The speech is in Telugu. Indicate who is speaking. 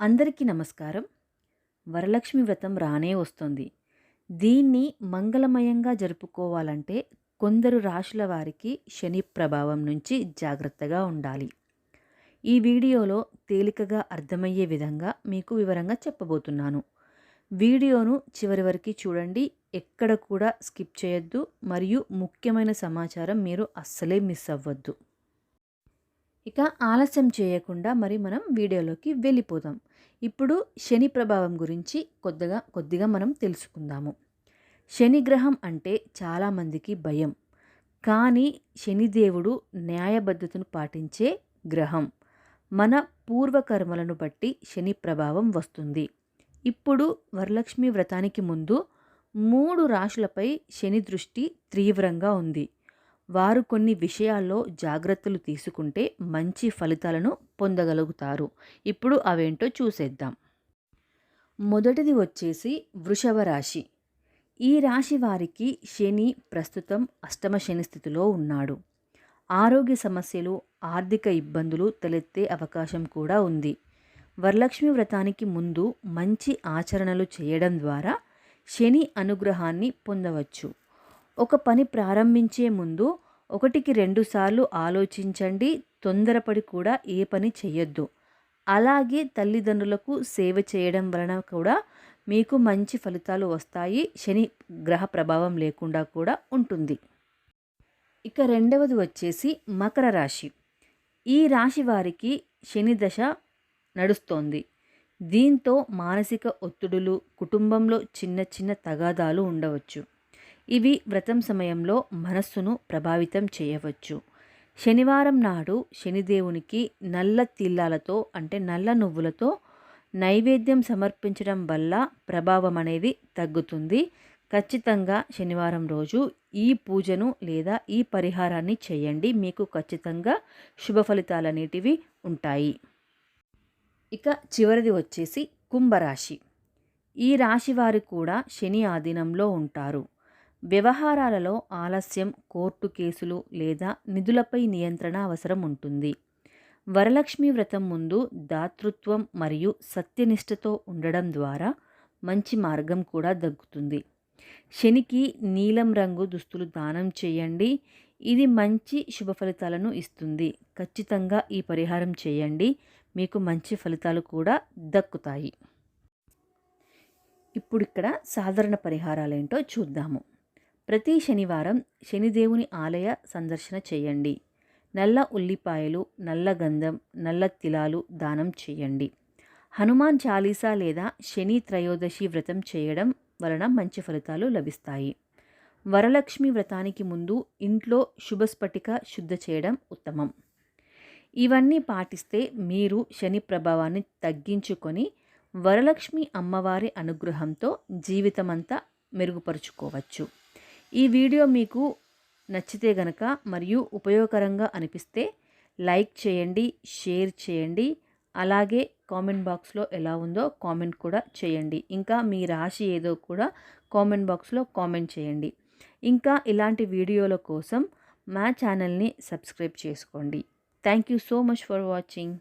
Speaker 1: అందరికీ నమస్కారం. వరలక్ష్మి వ్రతం రానే వస్తుంది. దీన్ని మంగళమయంగా జరుపుకోవాలంటే కొందరు రాశుల వారికి శని ప్రభావం నుంచి జాగ్రత్తగా ఉండాలి. ఈ వీడియోలో తేలికగా అర్థమయ్యే విధంగా మీకు వివరంగా చెప్పబోతున్నాను. వీడియోను చివరి వరకు చూడండి. ఎక్కడ కూడా స్కిప్ చేయొద్దు. మరియు ముఖ్యమైన సమాచారం మీరు అస్సలే మిస్ అవ్వద్దు. ఇక ఆలస్యం చేయకుండా మరి మనం వీడియోలోకి వెళ్ళిపోదాం. ఇప్పుడు శని ప్రభావం గురించి కొద్దిగా కొద్దిగా మనం తెలుసుకుందాము. శని గ్రహం అంటే చాలామందికి భయం. కానీ శనిదేవుడు న్యాయబద్ధతను పాటించే గ్రహం. మన పూర్వకర్మలను బట్టి శని ప్రభావం వస్తుంది. ఇప్పుడు వరలక్ష్మి వ్రతానికి ముందు మూడు రాశులపై శని దృష్టి తీవ్రంగా ఉంది. వారు కొన్ని విషయాల్లో జాగ్రత్తలు తీసుకుంటే మంచి ఫలితాలను పొందగలుగుతారు. ఇప్పుడు అవేంటో చూసేద్దాం. మొదటిది వచ్చేసి వృషభ రాశి. ఈ రాశి వారికి శని ప్రస్తుతం అష్టమ శని స్థితిలో ఉన్నాడు. ఆరోగ్య సమస్యలు ఆర్థిక ఇబ్బందులు తలెత్తే అవకాశం కూడా ఉంది. వరలక్ష్మి వ్రతానికి ముందు మంచి ఆచరణలు చేయడం ద్వారా శని అనుగ్రహాన్ని పొందవచ్చు. ఒక పని ప్రారంభించే ముందు ఒకటికి రెండుసార్లు ఆలోచించండి తొందరపడి కూడా ఏ పని చేయొద్దు అలాగే తల్లిదండ్రులకు సేవ చేయడం వలన కూడా మీకు మంచి ఫలితాలు వస్తాయి శని గ్రహ ప్రభావం లేకుండా కూడా ఉంటుంది. ఇక రెండవది వచ్చేసి మకర రాశి. ఈ రాశి వారికి శని దశ నడుస్తోంది. దీంతో మానసిక ఒత్తిడులు కుటుంబంలో చిన్న చిన్న తగాదాలు ఉండవచ్చు. ఇవి వ్రతం సమయంలో మనస్సును ప్రభావితం చేయవచ్చు. శనివారం నాడు శనిదేవునికి నల్ల తిల్లాలతో అంటే నల్ల నువ్వులతో నైవేద్యం సమర్పించడం వల్ల ప్రభావం అనేది తగ్గుతుంది. ఖచ్చితంగా శనివారం రోజు ఈ పూజను లేదా ఈ పరిహారాన్ని చేయండి. మీకు ఖచ్చితంగా శుభ ఫలితాలు అనేటివి ఉంటాయి. ఇక చివరిది వచ్చేసి కుంభరాశి. ఈ రాశి వారు కూడా శని ఆధీనంలో ఉంటారు. వ్యవహారాలలో ఆలస్యం కోర్టు కేసులు లేదా నిధులపై నియంత్రణ అవసరం ఉంటుంది. వరలక్ష్మి వ్రతం ముందు దాతృత్వం మరియు సత్యనిష్టతో ఉండడం ద్వారా మంచి మార్గం కూడా దగ్గుతుంది శనికి నీలం రంగు దుస్తులు దానం చేయండి. ఇది మంచి శుభ ఫలితాలను ఇస్తుంది. ఖచ్చితంగా ఈ పరిహారం చేయండి. మీకు మంచి ఫలితాలు కూడా దక్కుతాయి. ఇప్పుడు ఇక్కడ సాధారణ పరిహారాలు ఏంటో చూద్దాము. ప్రతి శనివారం శనిదేవుని ఆలయ సందర్శన చేయండి. నల్ల ఉల్లిపాయలు నల్ల గంధం నల్ల తిలాలు దానం చేయండి. హనుమాన్ చాలీసా లేదా శని త్రయోదశి వ్రతం చేయడం వలన మంచి ఫలితాలు లభిస్తాయి. వరలక్ష్మి వ్రతానికి ముందు ఇంట్లో శుభస్ఫటిక శుద్ధ చేయడం ఉత్తమం. ఇవన్నీ పాటిస్తే మీరు శని ప్రభావాన్ని తగ్గించుకొని వరలక్ష్మి అమ్మవారి అనుగ్రహంతో జీవితమంతా మెరుగుపరుచుకోవచ్చు. ఈ వీడియో మీకు నచ్చితే గనక మరియు ఉపయోగకరంగా అనిపిస్తే లైక్ చేయండి షేర్ చేయండి. అలాగే కామెంట్ బాక్స్లో ఎలా ఉందో కామెంట్ కూడా చేయండి. ఇంకా మీ రాశి ఏదో కూడా కామెంట్ బాక్స్లో కామెంట్ చేయండి. ఇంకా ఇలాంటి వీడియోల కోసం మా ఛానల్ని సబ్స్క్రైబ్ చేసుకోండి. Thank you so much for watching.